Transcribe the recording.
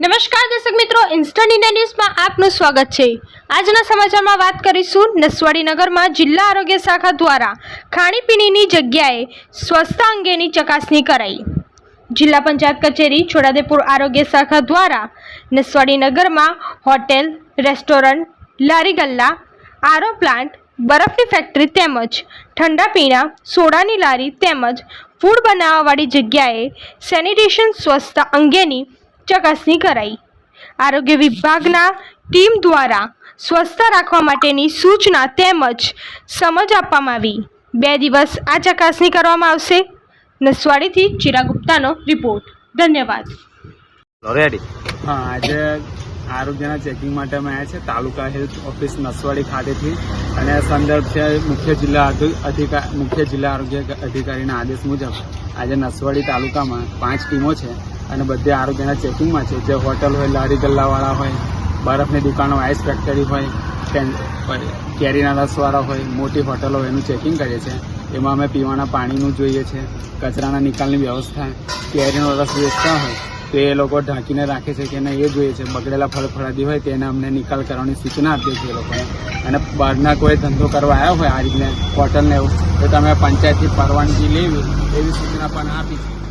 નમસ્કાર દર્શક મિત્રો ઇન્સ્ટન્ટ ઇન્ડિયા ન્યૂઝમાં આપનું સ્વાગત છે. આજના સમાચારમાં વાત કરીશું નસવાડી નગરમાં જિલ્લા આરોગ્ય શાખા દ્વારા ખાણીપીણીની જગ્યાએ સ્વચ્છતા અંગેની ચકાસણી કરાઈ. જિલ્લા પંચાયત કચેરી છોટાદેપુર આરોગ્ય શાખા દ્વારા નસવાડી નગરમાં હોટેલ, રેસ્ટોરન્ટ લારી ગલ્લા આરો પ્લાન્ટ, બરફની ફેક્ટરી તેમજ ઠંડા પીણા, સોડાની લારી તેમજ ફૂડ બનાવવાવાળી જગ્યાએ સેનિટેશન સ્વચ્છતા અંગેની ચકાસણી કરાઈ આરોગ્ય વિભાગના ટીમ દ્વારા સ્વચ્છતા રાખવા માટેની સૂચના તેમજ સમજ આપવામાં આવી. બે દિવસ આ ચકાસણી કરવામાં આવશે. નસવાડીથી ચિરા ગુપ્તાનો રિપોર્ટ. ધન્યવાદ. રેડી હા આજે આરોગ્યના ચેકિંગ માટે અમે આવ્યા છે તાલુકા હેલ્થ ઓફિસ નસવાડી ખાતેથી. અને સંદર્ભ છે મુખ્ય જિલ્લા અધિકાર મુખ્ય જિલ્લા આરોગ્ય અધિકારીના આદેશ મુજબ આજે નસવાડી તાલુકામાં પાંચ ટીમો છે. અને બધે આરોગ્યના ચેકિંગમાં છે. જે હોટલ હોય, લારી ગલ્લાવાળા હોય, બરફની દુકાનો આઈસ ફેક્ટરી હોય કેરીના રસવાળા હોય, મોટી હોટલો હોય, એનું ચેકિંગ કરીએ છીએ. એમાં અમે પીવાના પાણીનું જોઈએ છે કચરાના નિકાલની વ્યવસ્થા, કેરીનો રસ વેચતા હોય, તો એ લોકો ઢાંકીને રાખે છે કે એને એ જોઈએ છે. બગડેલા ફળફળાદી હોય, તેને અમને નિકાલ કરવાની સૂચના આપીએ છીએ એ લોકોને અને બહારના કોઈ ધંધો કરવા આવ્યા હોય, આ રીતને હોટલને એવું, તો તમે પંચાયતથી પરવાનગી લેવી, એવી સૂચના પણ આપી છે.